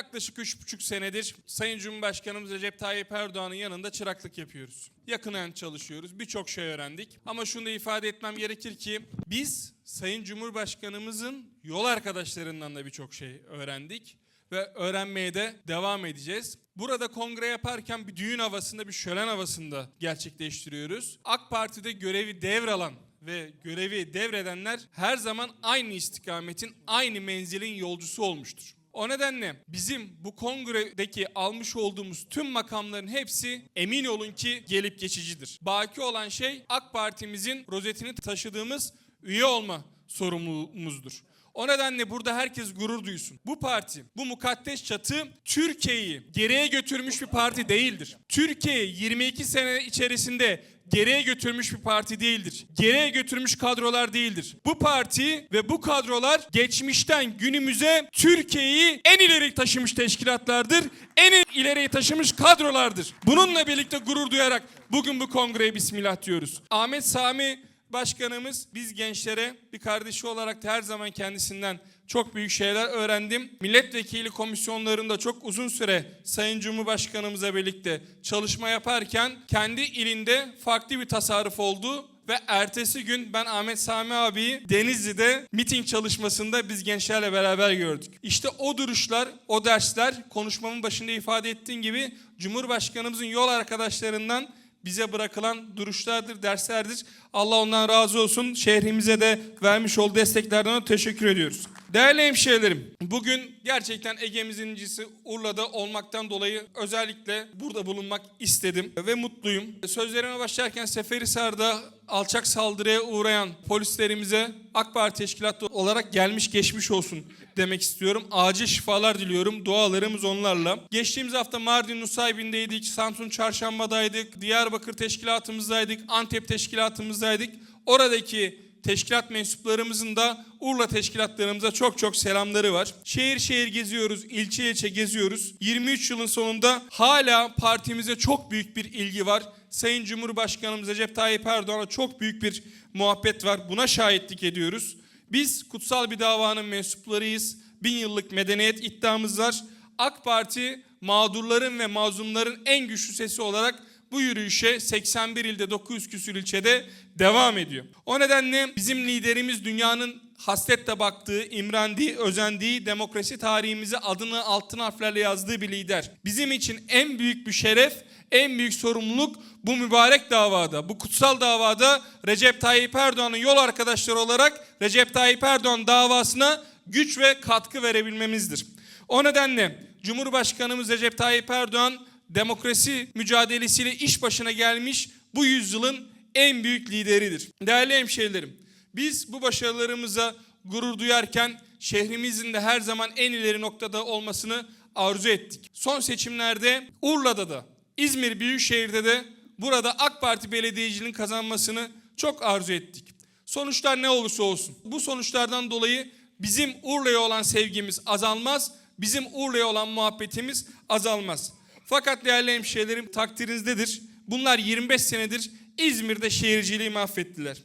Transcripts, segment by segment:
Yaklaşık üç buçuk senedir Sayın Cumhurbaşkanımız Recep Tayyip Erdoğan'ın yanında çıraklık yapıyoruz. Yakından çalışıyoruz. Birçok şey öğrendik. Ama şunu da ifade etmem gerekir ki biz Sayın Cumhurbaşkanımızın yol arkadaşlarından da birçok şey öğrendik ve öğrenmeye de devam edeceğiz. Burada kongre yaparken bir düğün havasında, bir şölen havasında gerçekleştiriyoruz. AK Parti'de görevi devralan ve görevi devredenler her zaman aynı istikametin, aynı menzilin yolcusu olmuştur. O nedenle bizim bu kongredeki almış olduğumuz tüm makamların hepsi emin olun ki gelip geçicidir. Baki olan şey AK Parti'mizin rozetini taşıdığımız üye olma sorumluluğumuzdur. O nedenle burada herkes gurur duysun. Bu parti, bu mukaddes çatı Türkiye'yi geriye götürmüş bir parti değildir. Türkiye 22 sene içerisinde geriye götürmüş bir parti değildir. Geriye götürmüş kadrolar değildir. Bu parti ve bu kadrolar geçmişten günümüze Türkiye'yi en ileri taşımış teşkilatlardır. En ileri taşımış kadrolardır. Bununla birlikte gurur duyarak bugün bu kongreye bismillah diyoruz. Ahmet Sami Başkanımız biz gençlere bir kardeşi olarak her zaman kendisinden çok büyük şeyler öğrendim. Milletvekili komisyonlarında çok uzun süre Sayın Cumhurbaşkanımıza birlikte çalışma yaparken kendi ilinde farklı bir tasarruf oldu ve ertesi gün ben Ahmet Sami abiyi Denizli'de miting çalışmasında biz gençlerle beraber gördük. İşte o duruşlar, o dersler konuşmamın başında ifade ettiğim gibi Cumhurbaşkanımızın yol arkadaşlarından bize bırakılan duruşlardır, derslerdir. Allah ondan razı olsun. Şehrimize de vermiş olduğu desteklerden teşekkür ediyoruz. Değerli hemşehrilerim, bugün gerçekten Ege'mizin incisi Urla'da olmaktan dolayı özellikle burada bulunmak istedim ve mutluyum. Sözlerime başlarken Seferihisar'da alçak saldırıya uğrayan polislerimize AK Parti teşkilatı olarak gelmiş geçmiş olsun demek istiyorum. Acil şifalar diliyorum. Dualarımız onlarla. Geçtiğimiz hafta Mardin Nusaybin'deydik, Samsun Çarşamba'daydık, Diyarbakır teşkilatımızdaydık, Antep teşkilatımızdaydık. Oradaki teşkilat mensuplarımızın da Urla teşkilatlarımıza çok çok selamları var. Şehir şehir geziyoruz, ilçe ilçe geziyoruz. 23 yılın sonunda hala partimize çok büyük bir ilgi var. Sayın Cumhurbaşkanımız Recep Tayyip Erdoğan'a çok büyük bir muhabbet var. Buna şahitlik ediyoruz. Biz kutsal bir davanın mensuplarıyız. Bin yıllık medeniyet iddiamız var. AK Parti mağdurların ve mazlumların en güçlü sesi olarak bu yürüyüşe 81 ilde 900 küsür ilçede devam ediyor. O nedenle bizim liderimiz dünyanın hasretle baktığı, imrendiği, özendiği demokrasi tarihimize adını altın harflerle yazdığı bir lider. Bizim için en büyük bir şeref, en büyük sorumluluk bu mübarek davada, bu kutsal davada Recep Tayyip Erdoğan'ın yol arkadaşları olarak Recep Tayyip Erdoğan davasına güç ve katkı verebilmemizdir. O nedenle Cumhurbaşkanımız Recep Tayyip Erdoğan demokrasi mücadelesiyle iş başına gelmiş bu yüzyılın en büyük lideridir. Değerli hemşehrilerim, biz bu başarılarımıza gurur duyarken şehrimizin de her zaman en ileri noktada olmasını arzu ettik. Son seçimlerde Urla'da da, İzmir Büyükşehir'de de burada AK Parti belediyeciliğinin kazanmasını çok arzu ettik. Sonuçlar ne olursa olsun. Bu sonuçlardan dolayı bizim Urla'ya olan sevgimiz azalmaz, bizim Urla'ya olan muhabbetimiz azalmaz. Fakat değerli hemşehrilerim takdirinizdedir. Bunlar 25 senedir İzmir'de şehirciliği mahvettiler.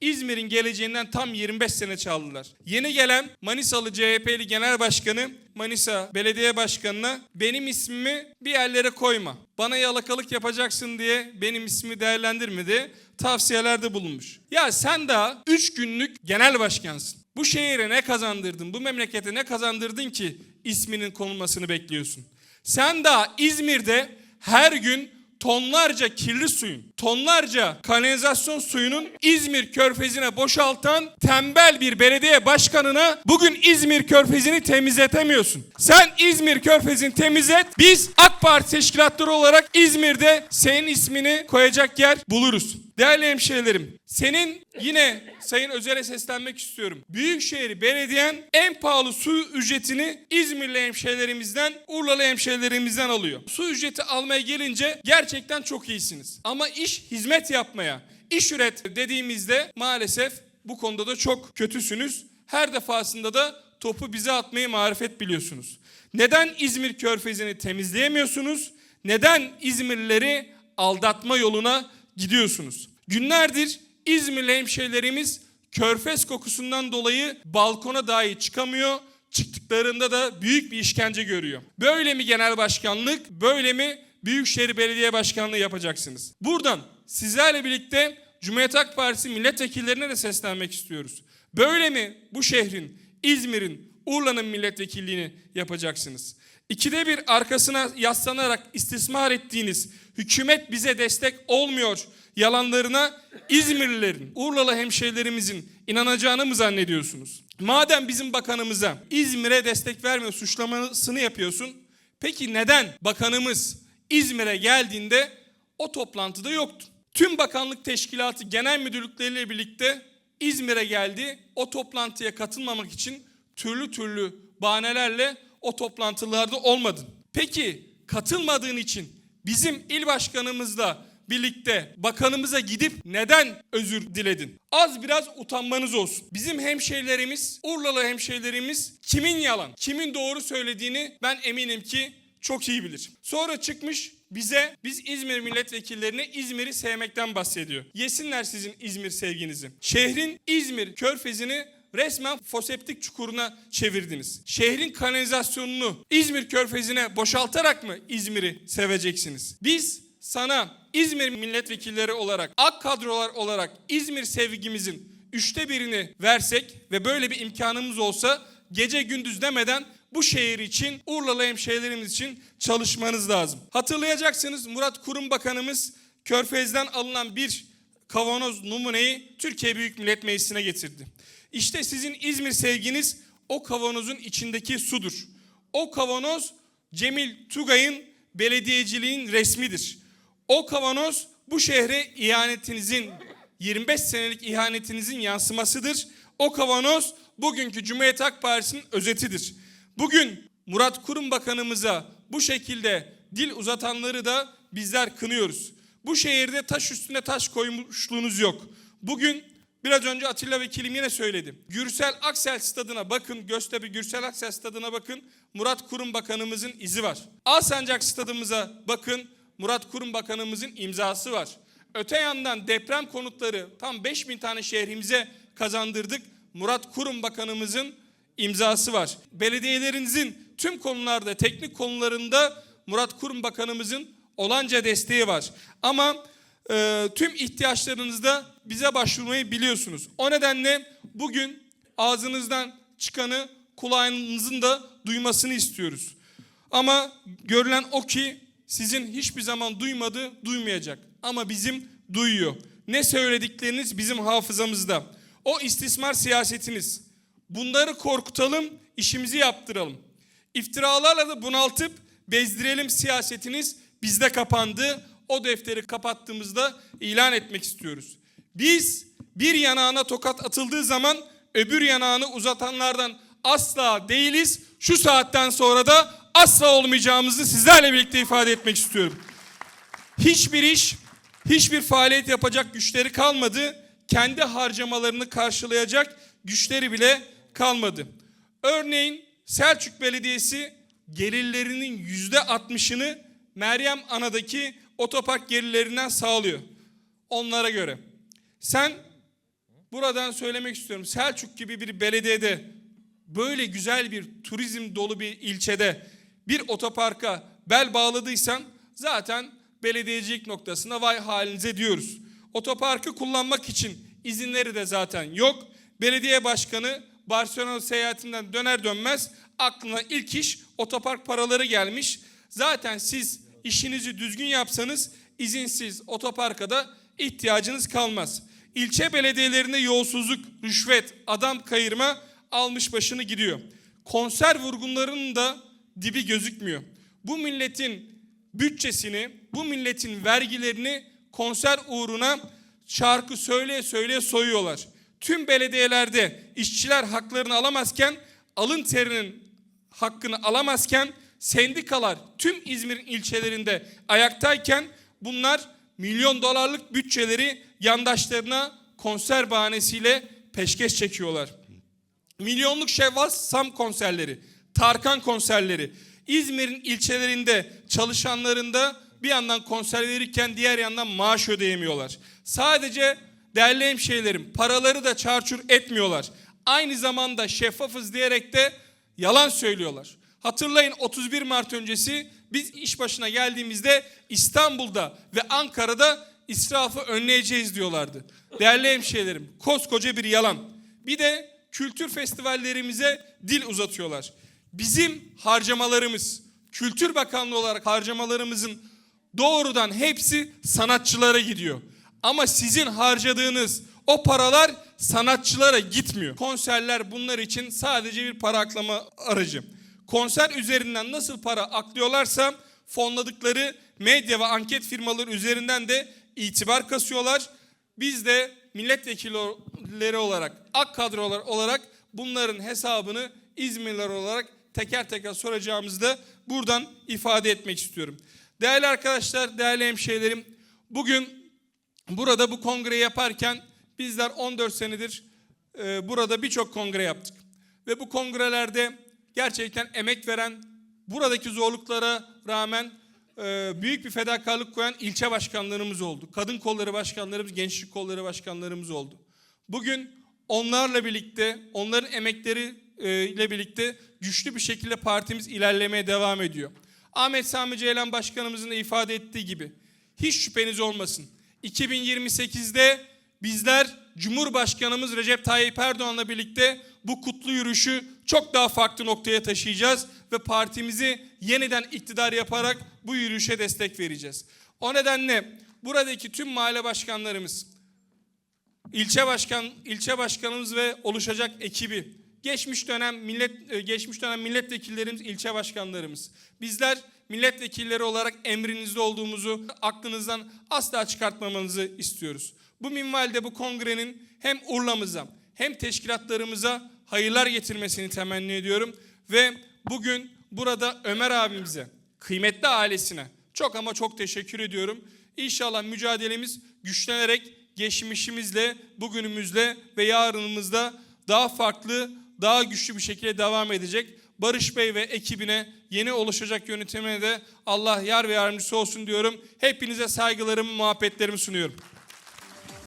İzmir'in geleceğinden tam 25 sene çaldılar. Yeni gelen Manisalı CHP'li Genel Başkanı Manisa Belediye Başkanı'na benim ismimi bir yerlere koyma. Bana yalakalık yapacaksın diye benim ismimi değerlendirmedi. Tavsiyelerde bulunmuş. Ya sen daha 3 günlük genel başkansın. Bu şehire ne kazandırdın? Bu memlekete ne kazandırdın ki isminin konulmasını bekliyorsun? Sen daha İzmir'de her gün tonlarca kirli suyun, tonlarca kanalizasyon suyunun İzmir körfezine boşaltan tembel bir belediye başkanına bugün İzmir körfezini temizletemiyorsun. Sen İzmir körfezini temizlet. Biz AK Parti teşkilatları olarak İzmir'de senin ismini koyacak yer buluruz. Değerli hemşehrilerim, senin yine Sayın Özel'e seslenmek istiyorum. Büyükşehir Belediyen en pahalı su ücretini İzmirli hemşehrilerimizden, Urlalı hemşehrilerimizden alıyor. Su ücreti almaya gelince gerçekten çok iyisiniz. Ama iş hizmet yapmaya, iş üret dediğimizde maalesef bu konuda da çok kötüsünüz. Her defasında da topu bize atmayı marifet biliyorsunuz. Neden İzmir Körfezi'ni temizleyemiyorsunuz? Neden İzmirlileri aldatma yoluna gidiyorsunuz? Günlerdir İzmirli hemşehrilerimiz körfez kokusundan dolayı balkona dahi çıkamıyor. çıktıklarında da büyük bir işkence görüyor. Böyle mi genel başkanlık, böyle mi Büyükşehir Belediye Başkanlığı yapacaksınız? Buradan sizlerle birlikte Cumhuriyet Halk Partisi milletvekillerine de seslenmek istiyoruz. Böyle mi bu şehrin, İzmir'in, Urla'nın milletvekilliğini yapacaksınız? İkide bir arkasına yaslanarak istismar ettiğiniz hükümet bize destek olmuyor yalanlarına İzmirlilerin, Urlalı hemşehrilerimizin inanacağını mı zannediyorsunuz? Madem bizim bakanımıza İzmir'e destek vermiyor suçlamasını yapıyorsun. Peki neden bakanımız İzmir'e geldiğinde o toplantıda yoktu? Tüm bakanlık teşkilatı genel müdürlükleriyle birlikte İzmir'e geldi. O toplantıya katılmamak için türlü türlü bahanelerle o toplantılarda olmadın. Peki katılmadığın için bizim il başkanımızla birlikte bakanımıza gidip neden özür diledin? Az biraz utanmanız olsun. Bizim hemşehrilerimiz, Urlalı hemşehrilerimiz kimin yalan, kimin doğru söylediğini ben eminim ki çok iyi bilir. Sonra çıkmış bize biz İzmir milletvekillerine İzmir'i sevmekten bahsediyor. Yesinler sizin İzmir sevginizi. Şehrin İzmir körfezini resmen foseptik çukuruna çevirdiniz. Şehrin kanalizasyonunu İzmir körfezine boşaltarak mı İzmir'i seveceksiniz? Biz sana İzmir milletvekilleri olarak, ak kadrolar olarak İzmir sevgimizin üçte birini versek ve böyle bir imkanımız olsa gece gündüz demeden bu şehir için, Urlalı hemşehrilerimiz için çalışmanız lazım. Hatırlayacaksınız Murat Kurum Bakanımız Körfez'den alınan bir kavanoz numuneyi Türkiye Büyük Millet Meclisi'ne getirdi. İşte sizin İzmir sevginiz o kavanozun içindeki sudur. O kavanoz Cemil Tugay'ın belediyeciliğin resmidir. O kavanoz bu şehre ihanetinizin 25 senelik ihanetinizin yansımasıdır. O kavanoz bugünkü Cumhuriyet Halk Partisi'nin özetidir. Bugün Murat Kurum Bakanımıza bu şekilde dil uzatanları da bizler kınıyoruz. Bu şehirde taş üstüne taş koymuşluğunuz yok. Bugün biraz önce Atilla Vekilim yine söyledi. Gürsel Aksel stadına bakın, Göztepe Gürsel Aksel stadına bakın. Murat Kurum Bakanımızın izi var. Alsancak stadımıza bakın. Murat Kurum Bakanımızın imzası var. Öte yandan deprem konutları tam 5000 tane şehrimize kazandırdık. Murat Kurum Bakanımızın imzası var. Belediyelerinizin tüm konularda, teknik konularında Murat Kurum Bakanımızın olanca desteği var. Ama e, tüm ihtiyaçlarınızda bize başvurmayı biliyorsunuz. O nedenle bugün ağzınızdan çıkanı kulağınızın da duymasını istiyoruz. Ama görülen o ki sizin hiçbir zaman duymadı, duymayacak. Ama bizim duyuyor. Ne söyledikleriniz bizim hafızamızda. O istismar siyasetiniz. Bunları korkutalım, işimizi yaptıralım. İftiralarla da bunaltıp bezdirelim siyasetiniz bizde kapandı. O defteri kapattığımızda ilan etmek istiyoruz. Biz bir yanağına tokat atıldığı zaman öbür yanağını uzatanlardan asla değiliz. Şu saatten sonra da asla olmayacağımızı sizlerle birlikte ifade etmek istiyorum. Hiçbir iş, hiçbir faaliyet yapacak güçleri kalmadı. Kendi harcamalarını karşılayacak güçleri bile kalmadı. Örneğin Selçuk Belediyesi gelirlerinin yüzde altmışını Meryem Ana'daki otopark gelirlerinden sağlıyor. Onlara göre. Sen buradan söylemek istiyorum. Selçuk gibi bir belediyede böyle güzel bir turizm dolu bir ilçede bir otoparka bel bağladıysan zaten belediyecilik noktasında vay halinize diyoruz. Otoparkı kullanmak için izinleri de zaten yok. Belediye başkanı Barcelona seyahatinden döner dönmez aklına ilk iş otopark paraları gelmiş. Zaten siz işinizi düzgün yapsanız izinsiz otoparka da ihtiyacınız kalmaz. İlçe belediyelerinde yolsuzluk, rüşvet, adam kayırma almış başını gidiyor. Konser vurgunlarının da dibi gözükmüyor. Bu milletin bütçesini, bu milletin vergilerini konser uğruna şarkı söyleye söyleye soyuyorlar. Tüm belediyelerde işçiler haklarını alamazken, alın terinin hakkını alamazken, sendikalar tüm İzmir'in ilçelerinde ayaktayken bunlar milyon dolarlık bütçeleri yandaşlarına konser bahanesiyle peşkeş çekiyorlar. Milyonluk Şevval Sam konserleri, Tarkan konserleri, İzmir'in ilçelerinde çalışanlarında bir yandan konser verirken diğer yandan maaş ödeyemiyorlar. Sadece değerli hemşehrilerim paraları da çarçur etmiyorlar. Aynı zamanda şeffafız diyerek de yalan söylüyorlar. Hatırlayın 31 Mart öncesi biz iş başına geldiğimizde İstanbul'da ve Ankara'da israfı önleyeceğiz diyorlardı. Değerli hemşehrilerim koskoca bir yalan. Bir de kültür festivallerimize dil uzatıyorlar. Bizim harcamalarımız, Kültür Bakanlığı olarak harcamalarımızın doğrudan hepsi sanatçılara gidiyor. Ama sizin harcadığınız o paralar sanatçılara gitmiyor. Konserler bunlar için sadece bir para aklama aracı. Konser üzerinden nasıl para aklıyorlarsa fonladıkları medya ve anket firmaları üzerinden de itibar kasıyorlar. Biz de milletvekilleri olarak, ak kadrolar olarak bunların hesabını İzmirliler olarak teker teker soracağımızı da buradan ifade etmek istiyorum. Değerli arkadaşlar, değerli hemşehrilerim, bugün burada bu kongreyi yaparken bizler 14 senedir e, burada birçok kongre yaptık. Ve bu kongrelerde gerçekten emek veren, buradaki zorluklara rağmen e, büyük bir fedakarlık koyan ilçe başkanlarımız oldu. Kadın kolları başkanlarımız, gençlik kolları başkanlarımız oldu. Bugün onlarla birlikte, onların emekleri ile birlikte güçlü bir şekilde partimiz ilerlemeye devam ediyor. Ahmet Sami Ceylan Başkanımızın da ifade ettiği gibi hiç şüpheniz olmasın. 2028'de bizler Cumhurbaşkanımız Recep Tayyip Erdoğan'la birlikte bu kutlu yürüyüşü çok daha farklı noktaya taşıyacağız ve partimizi yeniden iktidar yaparak bu yürüyüşe destek vereceğiz. O nedenle buradaki tüm mahalle başkanlarımız, ilçe başkan ilçe başkanımız ve oluşacak ekibi, geçmiş dönem millet e, geçmiş dönem milletvekillerimiz, ilçe başkanlarımız. Bizler milletvekilleri olarak emrinizde olduğumuzu aklınızdan asla çıkartmamanızı istiyoruz. Bu minvalde bu kongrenin hem Urla'mıza hem teşkilatlarımıza hayırlar getirmesini temenni ediyorum ve bugün burada Ömer abimize, kıymetli ailesine çok ama çok teşekkür ediyorum. İnşallah mücadelemiz güçlenerek geçmişimizle, bugünümüzle ve yarınımızda daha farklı, daha güçlü bir şekilde devam edecek. Barış Bey ve ekibine yeni oluşacak yönetimine de Allah yar ve yardımcısı olsun diyorum. Hepinize saygılarımı, muhabbetlerimi sunuyorum.